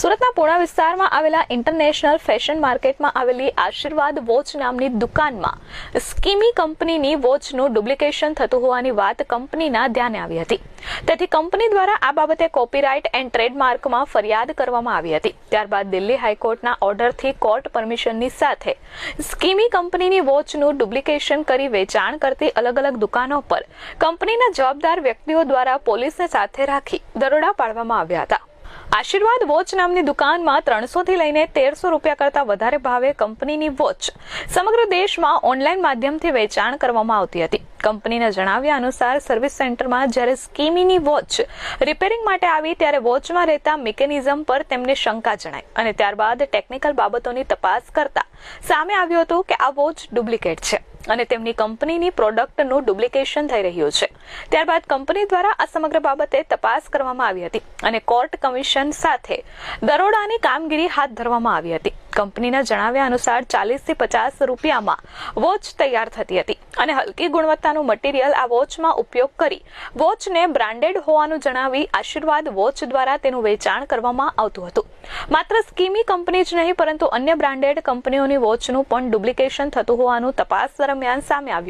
સુરતના પૂણા વિસ્તારમાં આવેલા ઇન્ટરનેશનલ ફેશન માર્કેટમાં આવેલી આશીર્વાદ વોચ નામની દુકાનમાં સ્કીમી કંપનીની વોચનું ડુપ્લિકેશન થતું હોવાની વાત કંપનીના ધ્યાને આવી હતી. તેથી કંપની દ્વારા આ બાબતે કોપીરાઇટ એન્ડ ટ્રેડમાર્કમાં ફરિયાદ કરવામાં આવી હતી. ત્યારબાદ દિલ્હી હાઈકોર્ટના ઓર્ડરથી કોર્ટ પરમિશનની સાથે સ્કીમી કંપનીની વોચનું ડુપ્લિકેશન કરી વેચાણ કરતી અલગ અલગ દુકાનો પર કંપનીના જવાબદાર વ્યક્તિઓ દ્વારા પોલીસને સાથે રાખી દરોડા પાડવામાં આવ્યા હતા. આશીર્વાદ વોચ નામની દુકાનમાં ત્રણસો થી લઈને તેરસો રૂપિયા કરતા વધારે ભાવે કંપનીની વોચ સમગ્ર દેશમાં ઓનલાઈન માધ્યમથી વેચાણ કરવામાં આવતી હતી. કંપનીના જણાવ્યા અનુસાર સર્વિસ સેન્ટરમાં જ્યારે સ્કીમીની વોચ રિપેરિંગ માટે આવી ત્યારે વોચમાં રહેતા મિકેનિઝમ પર તેમને શંકા જણાઈ અને ત્યારબાદ ટેકનિકલ બાબતોની તપાસ કરતા સામે આવ્યું હતું કે આ વોચ ડુપ્લિકેટ છે અને તેમની કંપનીની પ્રોડક્ટનું ડુપ્લિકેશન થઈ રહ્યું છે. ત્યારબાદ કંપની દ્વારા આ સમગ્ર બાબતે તપાસ કરવામાં આવી હતી અને કોર્ટ કમિશન સાથે દરોડાની કામગીરી હાથ ધરવામાં આવી હતી. કંપનીના જણાવ્યા અનુસાર ચાલીસથી પચાસ રૂપિયામાં વોચ તૈયાર થતી હતી અને હલકી ગુણવત્તાનું મટીરિયલ આ વોચમાં ઉપયોગ કરી વોચને બ્રાન્ડેડ હોવાનું જણાવી આશીર્વાદ વોચ દ્વારા તેનું વેચાણ કરવામાં આવતું હતું. માત્ર સ્કીમી કંપની જ નહીં, પરંતુ અન્ય બ્રાન્ડેડ કંપનીઓની વોચનું પણ ડુપ્લિકેશન થતું હોવાનું તપાસ દરમિયાન સામે આવ્યું.